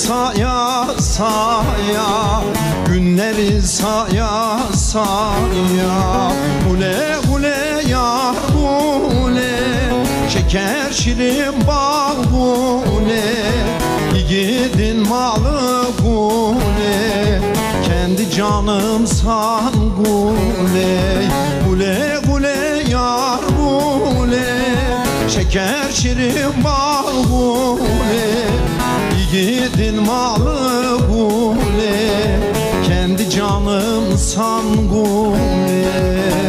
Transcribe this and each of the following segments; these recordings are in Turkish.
saya saya. Günleri saya saya. Ule ule yar ule Şeker şirin bal ule Yiğidin malı gule Kendi canım san gule Gule gule yar gule Şeker şirin bal gule Yiğidin malı gule Kendi canım san gule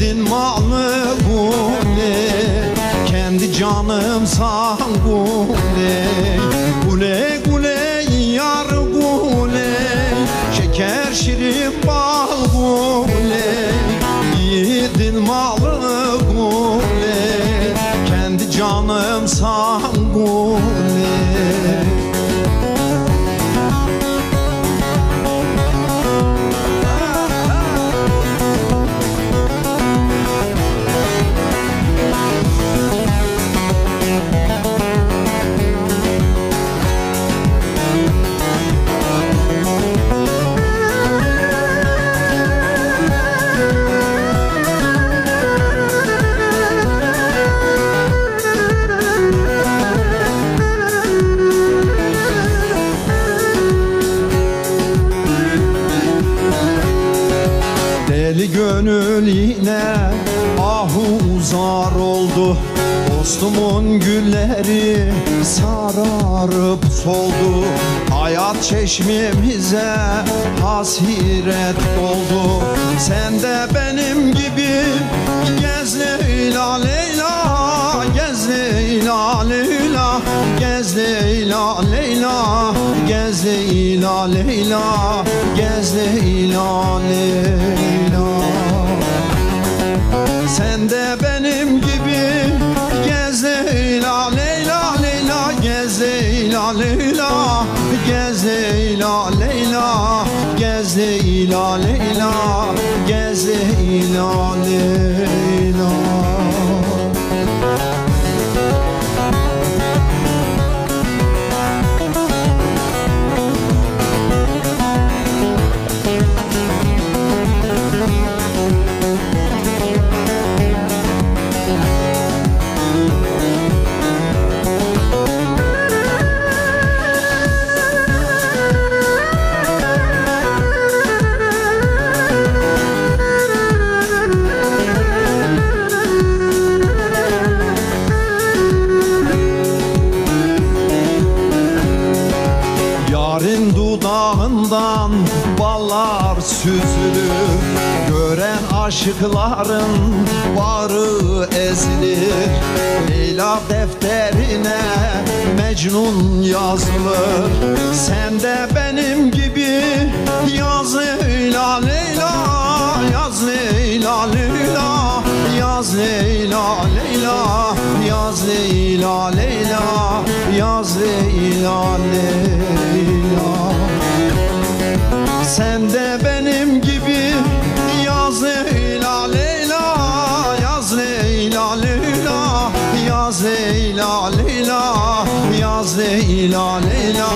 Yiğidin malı kule Kendi canım san kule Dostumun gülleri sararıp soldu. Hayat çeşmimize hasiret doldu Sen de benim gibi gez Leyla Leyla Gez Leyla Leyla Gez Leyla Leyla Gez Leyla Leyla Gez Leyla Leyla. Sen de benim Leyla Gez Leyla Leyla Gez Leyla Leyla Gez Leyla Leyla aşıkların varı ezilir. Leyla defterine Mecnun yazılır. Sen de benim gibi yaz Leyla Leyla Yaz Leyla Leyla Yaz Leyla Leyla Yaz Leyla Leyla Yaz Leyla Leyla. Sen de Ya Zeyla Leyla Ya Zeyla Leyla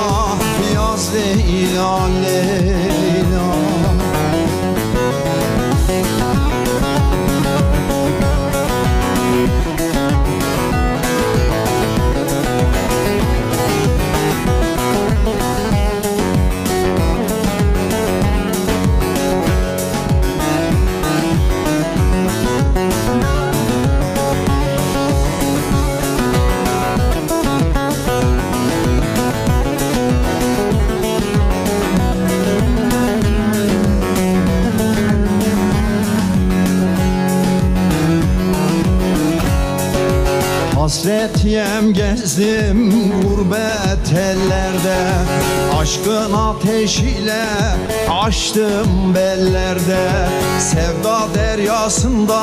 Ya Zeyla Leyla gezdim gurbet ellerde Aşkın ateşiyle açtım bellerde. Sevda deryasında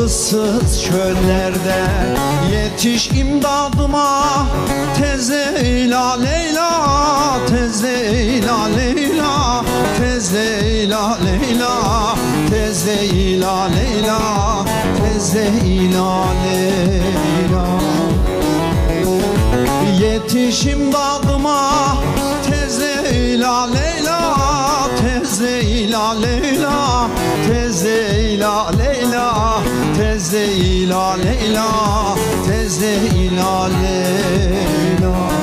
ıssız çöllerde. Yetiş imdadıma tez Leyla Leyla Tez Leyla Leyla Leyla Leyla Leyla Leyla Leyla Yetiş imdadıma Tez Leyla Leyla Tez Leyla Leyla Tez Leyla Leyla Tez Leyla Leyla Tez Leyla Leyla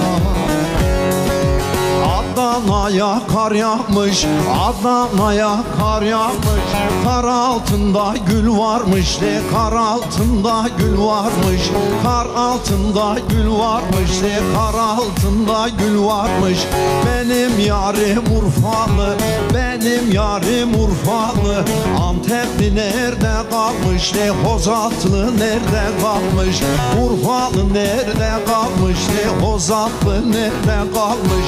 Adana'ya kar yağmış Adana'ya kar yağmış. Kar altında gül varmış de Kar altında gül varmış. Kar altında gül varmış de Kar altında gül varmış. Benim yarim Urfalı Benim yarim Urfalı. Antepli nerede kalmış de Hozatlı nerede kalmış? Urfalı nerede kalmış de Hozatlı nerede kalmış?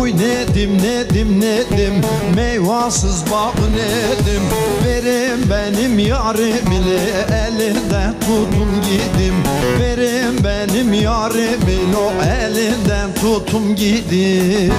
Uy nedim nedim nedim Meyvasız bağ nedim? Verin benim yarim ile elinden tutun gidim. Verin benim yarimin o elinden tutum gidim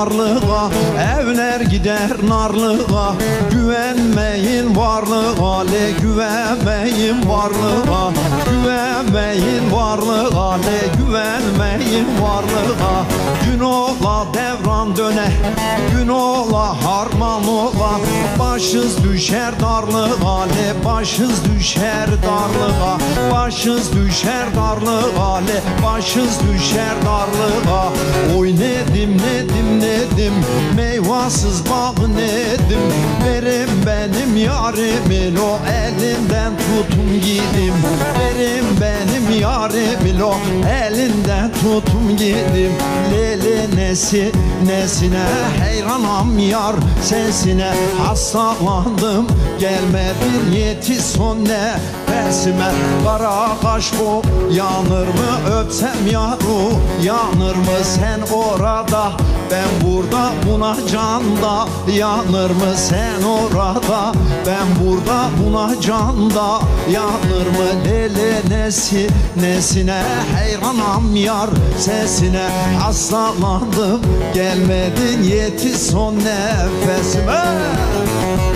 gider narlığa, evler gider narlığa. Güvenmeyin varlığa, le güvenmeyin varlığa Güvenmeyin varlığa, le güvenmeyin varlığa. Gün ola devran döne, gün ola harman ola. Başız düşer darlığa, le başız düşer darlığa. Başız düşer darlığa, le başız düşer darlığa. Oy nedim nedim nedim Meyvasız bağ nedim. Verim benim yarimin o elinden tutum gidim Verim yarimin o elinden tutum gidim Lele nesi nesine? Heyranam yar sesine Hastalandım gelmedin yetiş son nefesime Kara kaş bu. Yanır mı öpsem yaru yanır mı sen orada? Ben burada buna canda yanır mı sen orada? Ben burada buna canda yanır mı lele nesi? Nesine heyranam yar sesine hastalandım gelmedin yetiş son nefesime. Elinde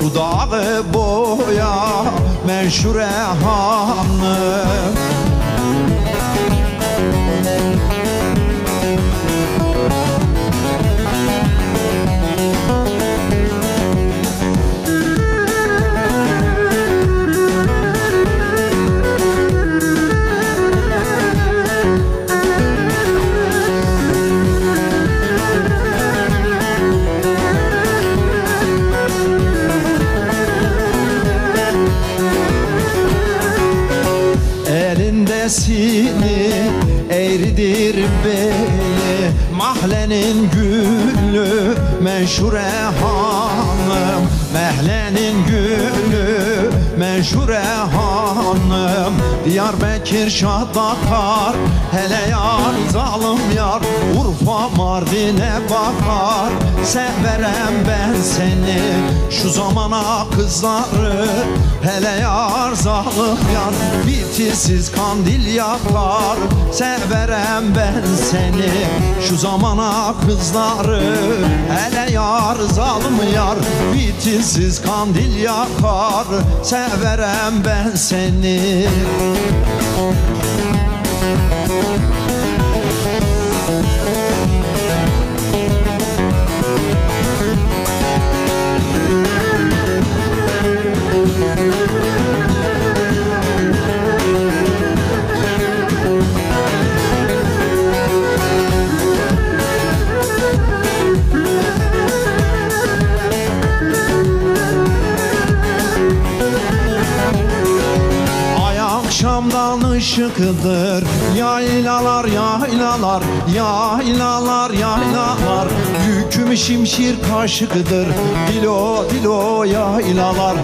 Dudağı boya menşure hanım Menşure Diyarbakır Şahbakar Hele yar zalim yar Urfa Mardin'e bakar. Severem ben seni Şu zamana kızları. Hele yar zalim yar Bitirsiz kandil yakar Severem ben seni Şu zamana kızları. Hele yar zalim yar Bitirsiz kandil yakar Severem ben seni Thank you. Akşamdan ışıkıdır. Yaylalar yaylalar Yaylalar yaylalar. Yüküm şimşir kaşıkıdır. Dilo dilo yaylalar.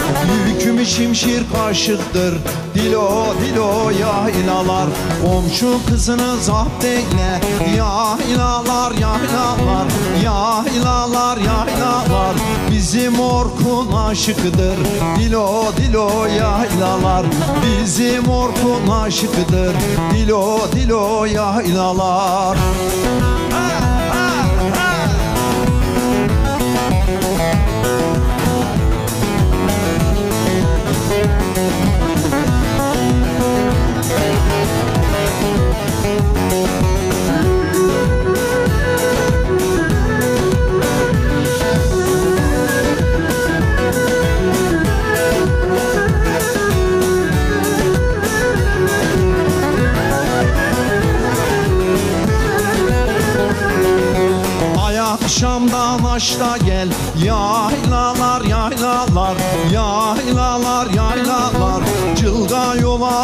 Yüküm şimşir kaşıktır. Dilo dilo yaylalar. Komşu kızını zapt eyle. Yaylalar yaylalar Yaylalar yaylalar Bizim orkun aşıkıdır. Dilo dilo yaylalar Bizim orkun aşıkıdır. Dilo dilo yaylalar. Ha,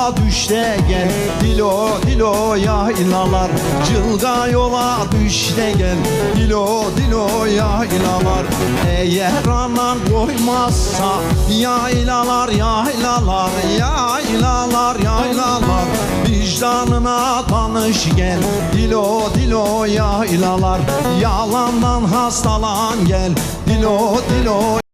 yola düş de gel Dilo dilo yaylalar Cılga yola düş de gel Dilo dilo yaylalar Eğer anan koymazsa Yaylalar yaylalar Yaylalar yaylalar Vicdanına tanış gel. Dilo dilo yaylalar Yalandan hastalan gel. Dilo dilo